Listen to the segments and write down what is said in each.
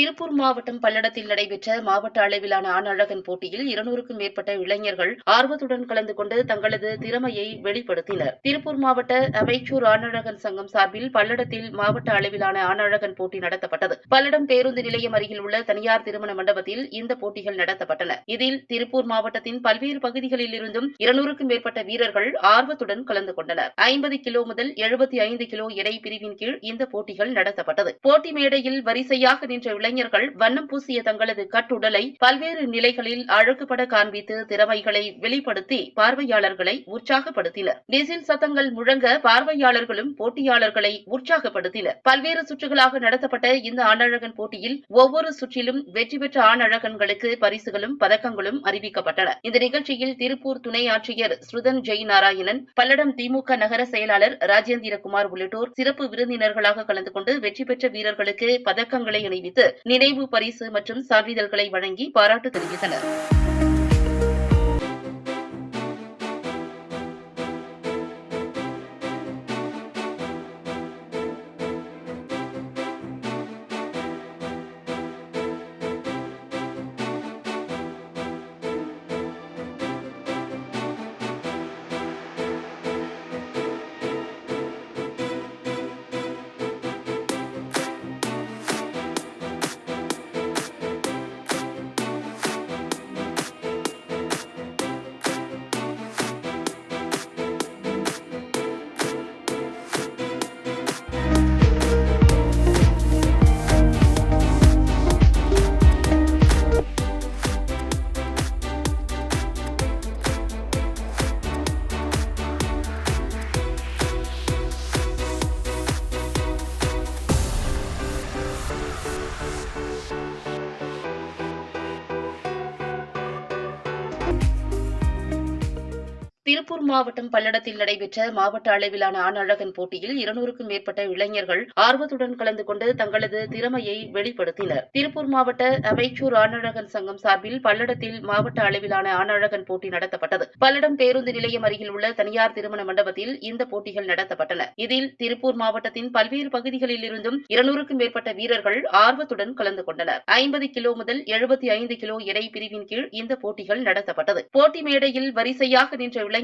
திருப்பூர் மாவட்டம் பல்லடத்தில் நடைபெற்ற மாவட்ட அளவிலான ஆணழகன் போட்டியில் இருநூறுக்கும் மேற்பட்ட இளைஞர்கள் ஆர்வத்துடன் கலந்து கொண்டு தங்களது திறமையை வெளிப்படுத்தினர். திருப்பூர் மாவட்ட அமைச்சூர் ஆணழகன் சங்கம் சார்பில் பல்லடத்தில் மாவட்ட அளவிலான ஆணழகன் போட்டி நடத்தப்பட்டது. பல்லடம் பேருந்து நிலையம் அருகில் உள்ள தனியார் திருமண மண்டபத்தில் இந்த போட்டிகள் நடத்தப்பட்டன. இதில் திருப்பூர் மாவட்டத்தின் பல்வேறு பகுதிகளில் இருந்தும் இருநூறுக்கும் மேற்பட்ட வீரர்கள் ஆர்வத்துடன் கலந்து கொண்டனர். ஐம்பது கிலோ முதல் எழுபத்தி ஐந்து கிலோ எடை பிரிவின் கீழ் இந்த போட்டிகள் நடத்தப்பட்டது. போட்டி மேடையில் வரிசையாக நின்ற இளைஞர்கள் வண்ணம் பூசிய தங்களது கட்டுடலை பல்வேறு நிலைகளில் அழகுபட காண்பித்து திறமைகளை வெளிப்படுத்தி பார்வையாளர்களை உற்சாகப்படுத்தினர். டீசல் சத்தங்கள் முழங்க பார்வையாளர்களும் போட்டியாளர்களை உற்சாகப்படுத்தினர். பல்வேறு சுற்றுகளாக நடத்தப்பட்ட இந்த ஆணழகன் போட்டியில் ஒவ்வொரு சுற்றிலும் வெற்றி பெற்ற ஆணழகன்களுக்கு பரிசுகளும் பதக்கங்களும் அறிவிக்கப்பட்டன. இந்த நிகழ்ச்சியில் திருப்பூர் துணை ஆட்சியர் ஸ்ருதன் ஜெய் நாராயணன் பல்லடம் திமுக நகர செயலாளர் ராஜேந்திரகுமார் உள்ளிட்டோர் சிறப்பு விருந்தினர்களாக கலந்து கொண்டு வெற்றி பெற்ற வீரர்களுக்கு பதக்கங்களை அணிவித்து நினைவு பரிசு மற்றும் சான்றிதழ்களை வழங்கி பாராட்டு தெரிவித்தனர். திருப்பூர் மாவட்டம் பல்லடத்தில் நடைபெற்ற மாவட்ட அளவிலான ஆணழகன் போட்டியில் இருநூறுக்கும் மேற்பட்ட இளைஞர்கள் ஆர்வத்துடன் கலந்து கொண்டு தங்களது திறமையை வெளிப்படுத்தினர். திருப்பூர் மாவட்ட அமைச்சூர் ஆணழகன் சங்கம் சார்பில் பல்லடத்தில் மாவட்ட அளவிலான ஆணழகன் போட்டி நடத்தப்பட்டது. பல்லடம் பேருந்து நிலையம் அருகில் உள்ள தனியார் திருமண மண்டபத்தில் இந்த போட்டிகள் நடத்தப்பட்டன. இதில் திருப்பூர் மாவட்டத்தின் பல்வேறு பகுதிகளில் இருந்தும் இருநூறுக்கும் மேற்பட்ட வீரர்கள் ஆர்வத்துடன் கலந்து கொண்டனர். ஐம்பது கிலோ முதல் எழுபத்தி ஐந்து கிலோ எடை பிரிவின் கீழ் இந்த போட்டிகள் நடத்தப்பட்டது. போட்டி மேடையில் வரிசையாக நின்ற இளைஞர்கள்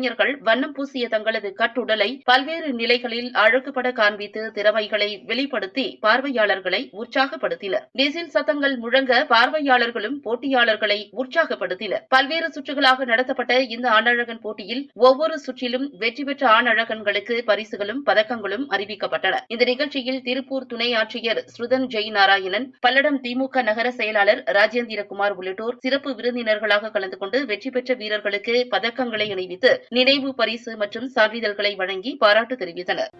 வண்ணம் பூசிய தங்களது கட்டுடலை பல்வேறு நிலைகளில் அழகுபட காண்பித்து திறமைகளை வெளிப்படுத்தி பார்வையாளர்களை உற்சாகப்படுத்தினர். டிசில் சத்தங்கள் முழங்க பார்வையாளர்களும் போட்டியாளர்களை உற்சாகப்படுத்தினர். பல்வேறு சுற்றுகளாக நடத்தப்பட்ட இந்த ஆணழகன் போட்டியில் ஒவ்வொரு சுற்றிலும் வெற்றி பெற்ற ஆணழகன்களுக்கு பரிசுகளும் பதக்கங்களும் அறிவிக்கப்பட்டன. இந்த நிகழ்ச்சியில் திருப்பூர் துணை ஆட்சியர் ஸ்ருதன் ஜெய் நாராயணன் பல்லடம் திமுக நகர செயலாளர் ராஜேந்திரகுமார் உள்ளிட்டோர் சிறப்பு விருந்தினர்களாக கலந்து கொண்டு வெற்றி பெற்ற வீரர்களுக்கு பதக்கங்களை அணிவித்து நினைவு பரிசு மற்றும் சான்றிதழ்களை வழங்கி பாராட்டு தெரிவித்தனர்.